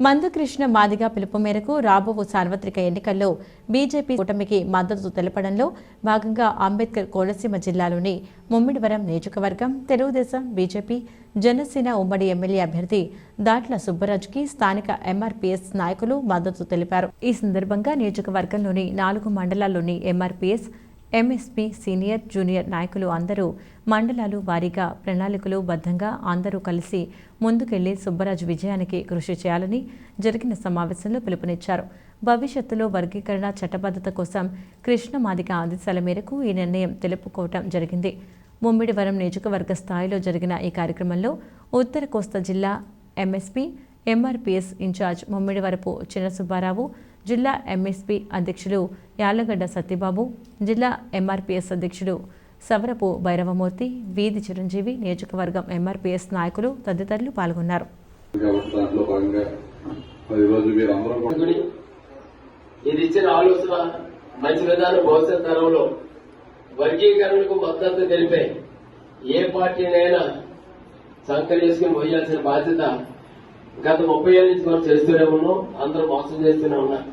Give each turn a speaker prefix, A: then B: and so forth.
A: మందుకృష్ణ మాదిగ పిలుపు మేరకు రాబో సార్వత్రిక ఎన్నికల్లో బీజేపీ కూటమికి మద్దతు తెలపడంలో భాగంగా అంబేద్కర్ కోనసీమ జిల్లాలోని ముమ్మిడివరం నియోజకవర్గం తెలుగుదేశం బీజేపీ జనసేన ఉమ్మడి ఎమ్మెల్యే అభ్యర్థి దాట్ల సుబ్బరాజుకి స్థానిక ఎంఆర్పీఎస్ నాయకులు మద్దతు తెలిపారు. ఈ సందర్భంగా నియోజకవర్గంలోని నాలుగు మండలాల్లోని ఎంఆర్పీఎస్ ఎంఎస్పీ సీనియర్ జూనియర్ నాయకులు అందరూ మండలాలు వారీగా ప్రణాళికలు బద్ధంగా అందరూ కలిసి ముందుకెళ్ళి సుబ్బరాజు విజయానికి కృషి చేయాలని జరిగిన సమావేశంలో పిలుపునిచ్చారు. భవిష్యత్తులో వర్గీకరణ చట్టబద్ధత కోసం కృష్ణ మాదిక ఆదేశాల మేరకు ఈ నిర్ణయం తెలుపుకోవటం జరిగింది. ముమ్మిడివరం నియోజకవర్గ స్థాయిలో జరిగిన ఈ కార్యక్రమంలో ఉత్తర కోస్తా జిల్లా ఎంఎస్పీ ఎంఆర్పీఎస్ ఇన్ఛార్జ్ ముమ్మిడివరపు చిన్న సుబ్బారావు జిల్లా ఎంఎస్పీ అధ్యక్షులు యాళ్ళగడ్డ సత్యబాబు జిల్లా ఎంఆర్పీఎస్ అధ్యక్షుడు సవరపు భైరవమూర్తి వీధి చిరంజీవి నియోజకవర్గం ఎంఆర్పీఎస్ నాయకులు తదితరులు పాల్గొన్నారు.
B: ఇది ఇచ్చిన ఆలోచన మంచి విధానం భవిష్యత్ తరంలో వర్గీకరణకు మద్దతు తెలిపే ఏ పార్టీనైనా సంకరేసుకుని పోయాల్సిన బాధ్యత గత ముప్పై ఏళ్ళ నుంచి మనం చేస్తూనే ఉన్నాం అందరూ మోసం చేస్తూనే ఉన్నారు